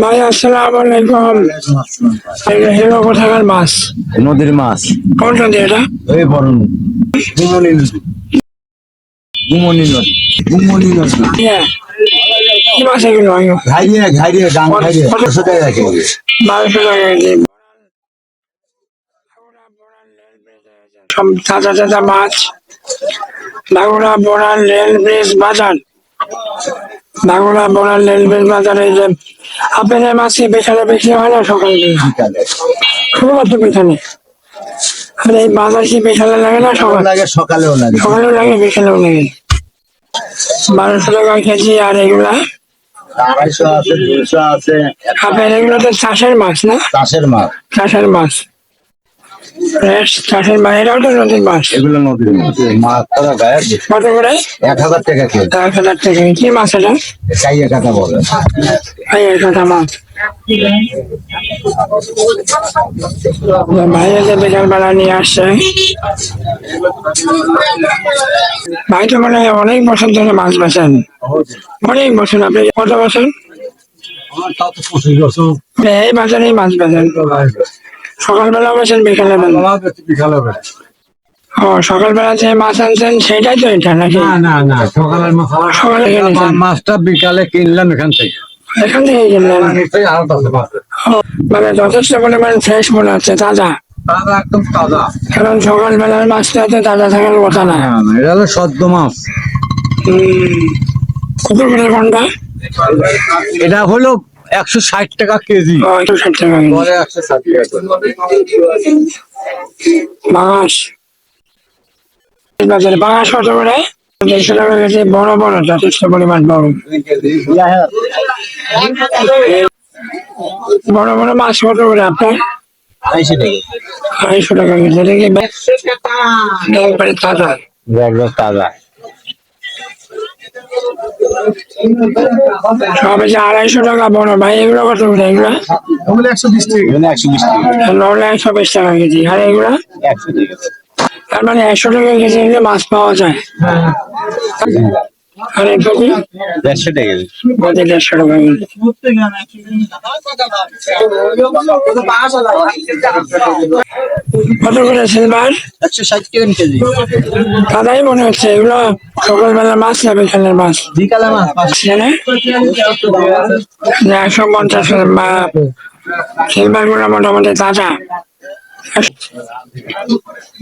ভাই আসসালাম আলাইকুম। হিরো কোথাকার মাছ? নদীর মাছ। কোন নদী এটা? এই বড় গুমনি নদী। গুমনি নদী। গুমনি নদী। ইয়ে, কি মাছ এগুলো ঘাইরিয়ে ঘাইরিয়ে ডাং ঘাইরিয়ে টাকা বারোশো টাকা কেজি। সব তাজা তাজা মাছ। বাগুড়া বোড়াল রেল ব্রিজ বাজার। বাগুড়া বোড়াল রেল ব্রিজ বাজারে যে আপনাদের মাছকে বেচারা বেশি হয় না সকালে শুধুমাত্র আর এই বাজার কি বেচালে লাগে না সকাল? লাগে সকালেও লাগে। সকালেও লাগে বিকেলেও লাগে। বারোশো টাকা কেজি আর এগুলা? আড়াইশো আছে দুশো আছে। আপনার এগুলো তো চাষের মাছ না? চাষের মাছ। চাষের মাছ। চাষের তো নদীর মাছ। এগুলো নদীর মাছ। মাছ তারা গায়ের কত করে? এক হাজার টাকা কেজি। এক হাজার টাকা। কি মাছ এটা? চাইয়ে কাটা বলে। এই একটা মাছ। ভাইয়া যে বিকাল বেলা নিয়ে আসছে। ভাই তো মানে অনেক বছর ধরে মাছ বেছেন অনেক বছর। আপনি কত বছর? এই বাজারেই মাছ বেছেন সকালবেলা বেছেন বিকালে বেলা। ও সকালবেলা যে মাছ আনছেন সেটাই তো এটা নাকি? না না না সকালের মাছ সকালে মাছটা বিকালে কিনলাম এখান থেকে। এখান থেকে ও, মানে যথেষ্ট পরিমাণ ফ্রেশ মনে হচ্ছে তাজা? তাজা একদম তাজা। কারণ সকালবেলার মাছটা তো তাজা থাকার কথা না। হ্যাঁ, এটা হলো সদ্য মাছ। হুম। কত করে ঘণ্টা এটা হলো একশো ষাট টাকা কেজি। একশো ষাট টাকা কেজি। পরে একশো ষাট টাকা বাঁশ। বাজারে বাঁশ কত করে? দেড়শো টাকা কেজি বড় বড় যথেষ্ট পরিমাণ বড়। বড় বড় মাছ কত করে আপনার? আড়াইশো টাকা। কেজি তাজা। সব আড়াইশো টাকা বড়। ভাই এগুলো কত করে এগুলো? একশো বিশ টাকা। একশো বিশ টাকা। নর্মাল একশো বিশ টাকা কেজি। আর এগুলো? একশো টাকা তার মানে একশো টাকা কেজি এগুলো মাছ পাওয়া যায়। আর এই প্রতি দেড়শো টাকা প্রতি দেড়শো টাকা কেজি। কত করে সিলভার? একশো ষাট টাকা কেজি দাদাই মনে হচ্ছে এগুলো সকালবেলা মাছ না বিকালের মাছ? বিকালে মাছ একশো পঞ্চাশ সিলভারগুলো মোটামুটি তাজা।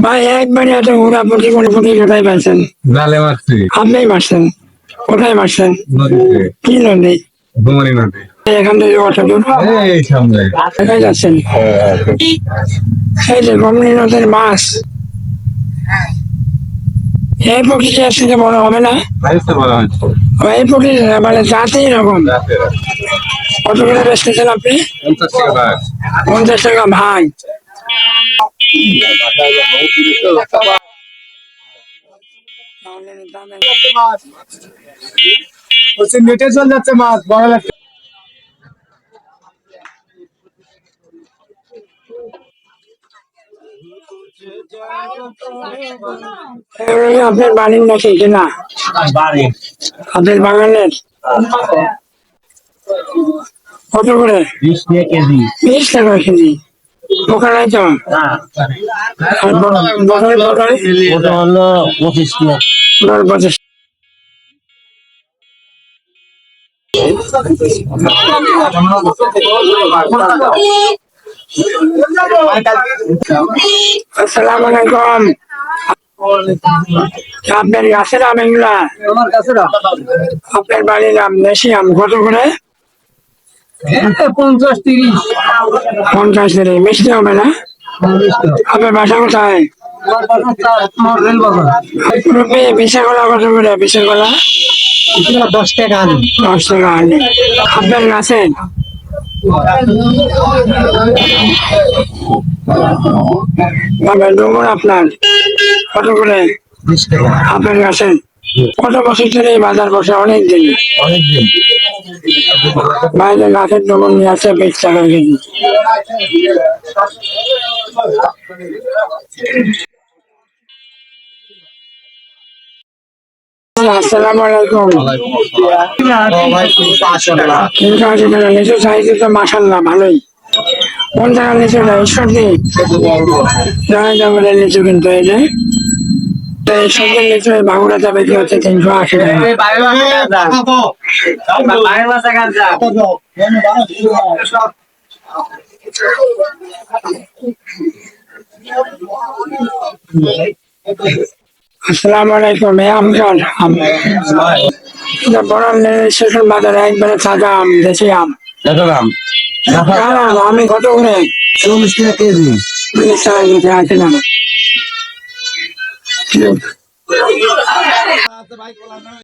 ভাই একবারে এত ঘোরা প্রতি কোন প্রতি কোথায় পাইছেন? জালে মারছি আপনিই মারছেন। কোথায় মারছেন? কি নদী? নদী। এখান থেকে কত দূর। এই সামনে। যাচ্ছেন? এই যে গমনি নদীর মাছ এই প্রকৃতি এর থেকে বড় হবে না? এই প্রকৃতি মানে জাতি এরকম। কত করে বেচতেছেন আপনি? পঞ্চাশ টাকা ভাগ। পঞ্চাশ টাকা ভাগ। নেটে চল যাচ্ছে মাছ বড় লাগছে। আপনার বাড়ির নাকি কিনা আপনার বাগানের? কত করে? বিশ টাকা কেজি। বিশ টাকা তো? ওটা হলো পঁচিশ আসসালামু আলাইকুম। আপনার গাছের আম এগুলা? আপনার বাড়ির আম দেশি আম কত করে পঞ্চাশ তিরিশ। পঞ্চাশ করে মিষ্টি হবে না? আপনার বাসা কোথায়? কত করে দশ টাকা দশ টাকা আপনার গাছে আপনার কত করে? বিশ টাকা। আপনার গাছে কত বছর ধরে এই বাজার বসে? অনেক দিন। অনেকদিন বাইরে গাছের ডুমুর নিয়ে আসে বিশ টাকা কেজি। আসসালামু আলাইকুম। তিনশো আশি টাকা লিচু চাইছে তো মাসাল্লাহ ভালোই কোন টাকা লিচুটা ঈশ্বর দিই জয় জঙ্গলের লিচু কিন্তু এই যে সবজি লিচু বাগুড়াতে বিক্রি হচ্ছে তিনশো আশি টাকা আসসালামু আলাইকুম এই আমজান আম। বড় স্টেশন বাজারে একবারে তাজা আম দেশি আম। আম? আমি কত করে? চল্লিশ টাকা কেজি। আছে না